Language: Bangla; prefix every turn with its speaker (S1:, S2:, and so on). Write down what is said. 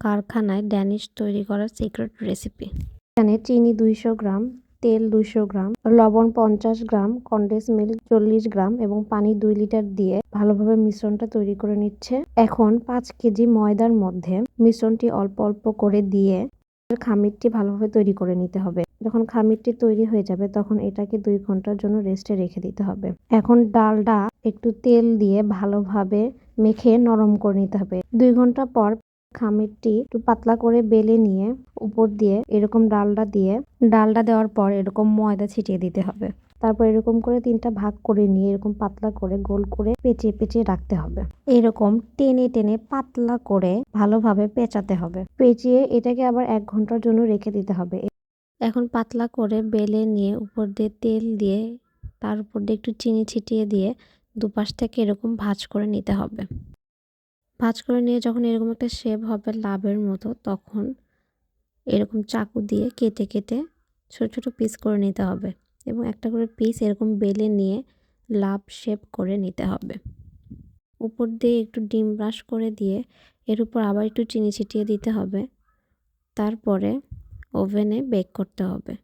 S1: কারখানায় ড্যানিশ তৈরি করার সিক্রেট রেসিপি। এখানে চিনি দুইশো গ্রাম, তেল দুইশো গ্রাম, লবণ পঞ্চাশ গ্রাম, কন্ডেন্স মিল্ক চল্লিশ গ্রাম এবং পানি দুই লিটার দিয়ে ভালোভাবে মিশ্রণটা তৈরি করে নিচ্ছে। এখন পাঁচ কেজি ময়দার মধ্যে মিশ্রণটি অল্প অল্প করে দিয়ে খামিরটি ভালোভাবে তৈরি করে নিতে হবে। যখন খামিরটি তৈরি হয়ে যাবে তখন এটাকে দুই ঘণ্টার জন্য রেস্টে রেখে দিতে হবে। এখন ডালটা একটু তেল দিয়ে ভালোভাবে মেখে নরম করে নিতে হবে। দুই ঘণ্টা পর খামিরটি একটু পাতলা করে বেলে নিয়ে উপর দিয়ে এরকম ডালডা দিয়ে, ডালডা দেওয়ার পর এরকম ময়দা ছিটিয়ে দিতে হবে। তারপর এরকম করে তিনটা ভাগ করে নিয়ে এরকম পাতলা করে গোল করে পেঁচিয়ে পেঁচিয়ে রাখতে হবে। এরকম টেনে টেনে পাতলা করে ভালোভাবে পেঁচাতে হবে। পেঁচিয়ে এটাকে আবার এক ঘণ্টার জন্য রেখে দিতে হবে। এখন পাতলা করে বেলে নিয়ে উপর দিয়ে তেল দিয়ে, তার উপর দিয়ে একটু চিনি ছিটিয়ে দিয়ে দুপাশ থেকে এরকম ভাজ করে নিতে হবে। ভাঁজ করে নিয়ে যখন এরকম একটা শেপ হবে লাভের মতো, তখন এরকম চাকু দিয়ে কেটে কেটে ছোট ছোট পিস করে নিতে হবে এবং একটা করে পিস এরকম বেলে নিয়ে লাভ শেপ করে নিতে হবে। উপর দিয়ে একটু ডিম ব্রাশ করে দিয়ে এর উপর আবার একটু চিনি ছিটিয়ে দিতে হবে। তারপরে ওভেনে বেক করতে হবে।